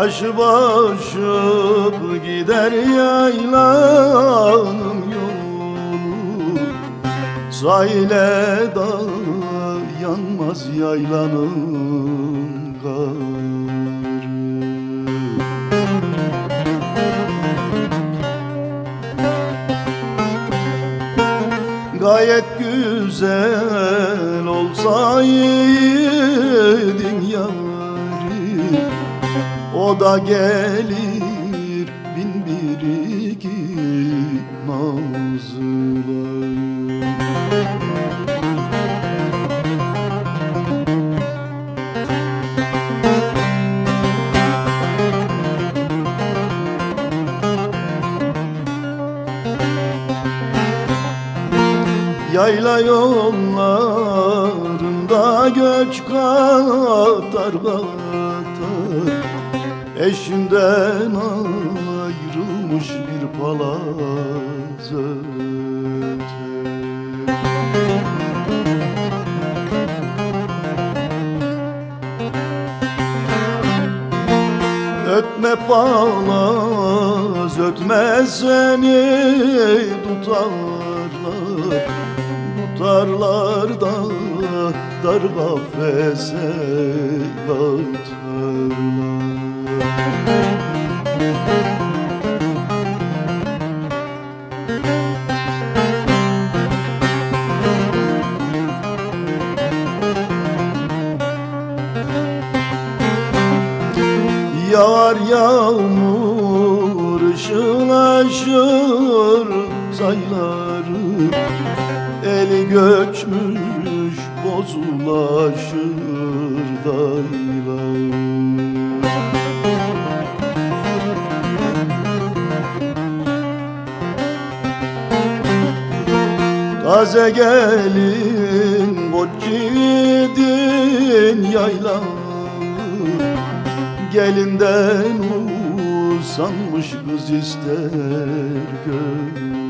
Başı başıp gider yaylanın yolu. Sahile dayanmaz yaylanın karı Gayet güzel olsaydın yari O da gelir bin bir iki nazlar Yayla yollarında göç katar katar Eşinden ayrılmış bir palaz öter Ötme palaz ötmez seni tutarlar Tutarlar da dar kafese atarlar Yağar yağmur ışılaşır sayları Eli göçmüş bozulaşır daylar Taze gelin boç gidin yayla Gelinden usanmış kız ister gönül